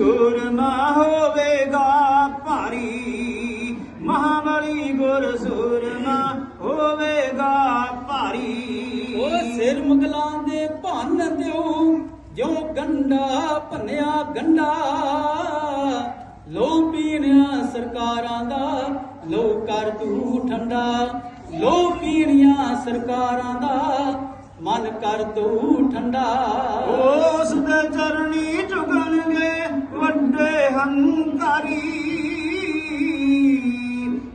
ਸੂਰਮਾ ਹੋਵੇਗਾ ਭਾਰੀ। ਮਹਾਬਲੀ ਗੁਰ ਸੂਰਮਾ ਹੋਵੇਗਾ ਭਾਰੀ। ਉਹ ਸਿਰ ਮੁਗਲਾਂ ਦੇ ਭੰਨ ਦਿਓ ਜੋ ਗੰਡਾ ਭੰਨਿਆ ਗੰਡਾ। ਲੋ ਪੀਣਿਆ ਸਰਕਾਰਾਂ ਦਾ ਲੋ ਕਰ ਤੂੰ ਠੰਡਾ। ਲੋ ਪੀਣੀਆਂ ਸਰਕਾਰਾਂ ਦਾ ਮਨ ਕਰ ਤੂੰ ਠੰਡਾ। ਉਸ ਦੇ ਚਰਣੀ ਵੱਡੇ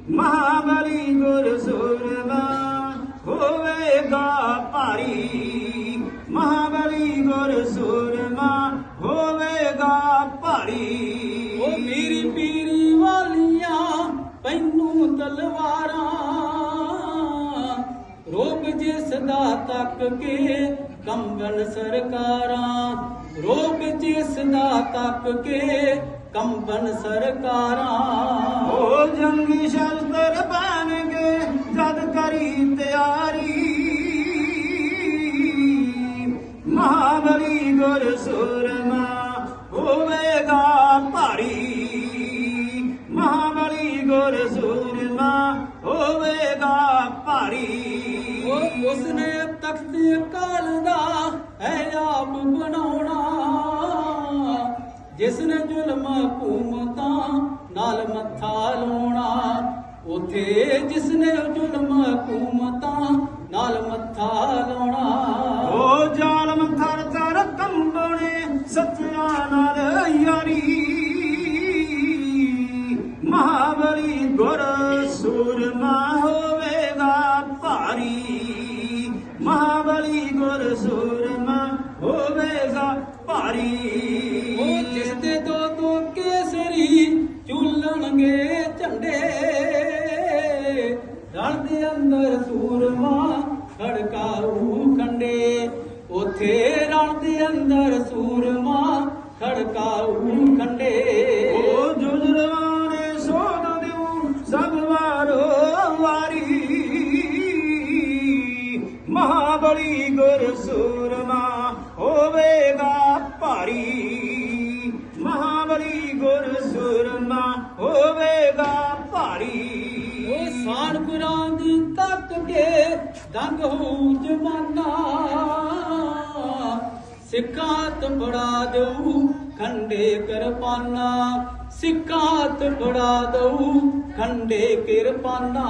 ਮਹਾਬਲੀ ਗੁਰ ਸੂਰਮਾ ਹੋਵੇਗਾ ਭਾਰੀ ਮਹਾਬਲੀ ਗੁਰ ਸੂਰਮਾ ਹੋਵੇਗਾ ਭਾਰੀ ਉਹ ਮੇਰੀ ਪੀਰੀ ਵਾਲੀਆਂ ਪੈਨੂੰ ਤਲਵਾਰਾਂ ਰੋਗ ਜਿਸ ਦਾ ਤੱਕ ਕੇ ਕੰਬਨ ਸਰਕਾਰਾਂ। ਰੋਗ ਜਿਸ ਦਾ ਤੱਕ ਕੇ ਕੰਬਨ ਸਰਕਾਰਾਂ। ਉਹ ਜੰਗੀ ਸ਼ਸਤਰ ਬਨਗੇ ਜਦ ਕਰੀ ਤਿਆਰੀ। ਮਹਾਬਲੀ ਗੁਰ ਸੂਰਮਾ ਹੋਵੇਗਾ ਭਾਰੀ। ਮਹਾਬਲੀ ਗੁਰ ਸੂਰਮਾ ਹੋਵੇਗਾ ਭਾਰੀ। ਉਹ ਉਸਨੇ ਤਖਤ ਕਾਲ ਜਿਸ ਨੇ ਜ਼ੁਲਮ ਹਕੂਮਤਾਂ ਨਾਲ ਮੱਥਾ ਲਾਉਣਾ ਉਥੇ ਜਿਸ ਨੇ ਜ਼ੁਲਮ ਹਕੂਮਤਾਂ ਨਾਲ ਮੱਥਾ ਲਾਉਣਾ ਉਹ ਜ਼ਾਲਮ ਥਰ ਥਰ ਕੰਬਣੇ ਸੱਚਿਆਂ ਨਾਲ ਯਾਰੀ ਮਹਾਬਲੀ ਗੁਰ ਸੂਰਮਾ ਹੋਵੇਗਾ ਭਾਰੀ ਮਹਾਬਲੀ ਗੁਰ ਸੂਰਮਾ ਹੋਵੇਗਾ ਭਾਰੀ ਦੇ ਅੰਦਰ ਸੂਰਮਾ ਖੜਕਾਊ ਖੰਡੇ। ਉਥੇ ਰਣ ਦੇ ਅੰਦਰ ਸੂਰਮਾ ਖੜਕਾਊ ਖੰਡੇ। ਉਹ ਜੁਜਰਵਾਨੇ ਸੋਧ ਦਿਉ ਸਭ ਵਾਰੋ ਵਾਰੀ। ਮਹਾਬਲੀ ਗੁਰ ਸੂਰਮਾ ਹੋਵੇਗਾ ਭਾਰੀ। ਮਹਾਬਲੀ ਗੁਰ ਸੂਰਮਾ ਹੋਵੇਗਾ ਭਾਰੀ। ਉਹ ਸਾਨਪੁਰਾਂ ਦੀ ਤੱਕ ਕੇ ਦੰਗ ਹੋਊ ਜਮਾਨਾ ਸਿੱਕਾਤ ਬੜਾ ਦਊ, ਖੰਡੇ ਕਿਰਪਾਨਾ। ਸਿੱਕਾਤ ਬੜਾ ਦਊ, ਖੰਡੇ ਕਿਰਪਾਨਾ।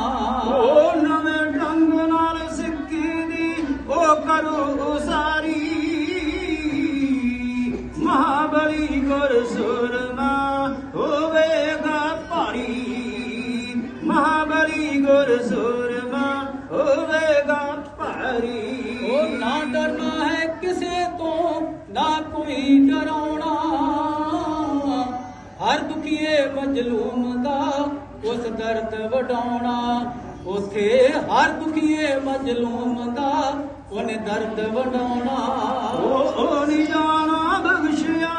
ਮਹਾਬਲੀ ਗੁਰ ਸੁਰਮਾ ਹੋਵੇਗਾ ਭਾਰੀ। ਉਹ ਨਾ ਡਰਨਾ ਹੈ ਕਿਸੇ ਤੋਂ ਨਾ ਕੋਈ ਡਰਾਉਣਾ। ਹਰ ਦੁਖੀਏ ਮਜਲੂਮ ਦਾ ਉਸ ਦਰਦ ਵਡਾਉਣਾ। ਉਥੇ ਹਰ ਦੁਖੀਏ ਮਜਲੂਮ ਦਾ ਉਹਨੇ ਦਰਦ ਵਡਾਉਣਾ। ਉਹ ਨਹੀਂ ਜਾਣਾ ਬਖਸ਼ਿਆ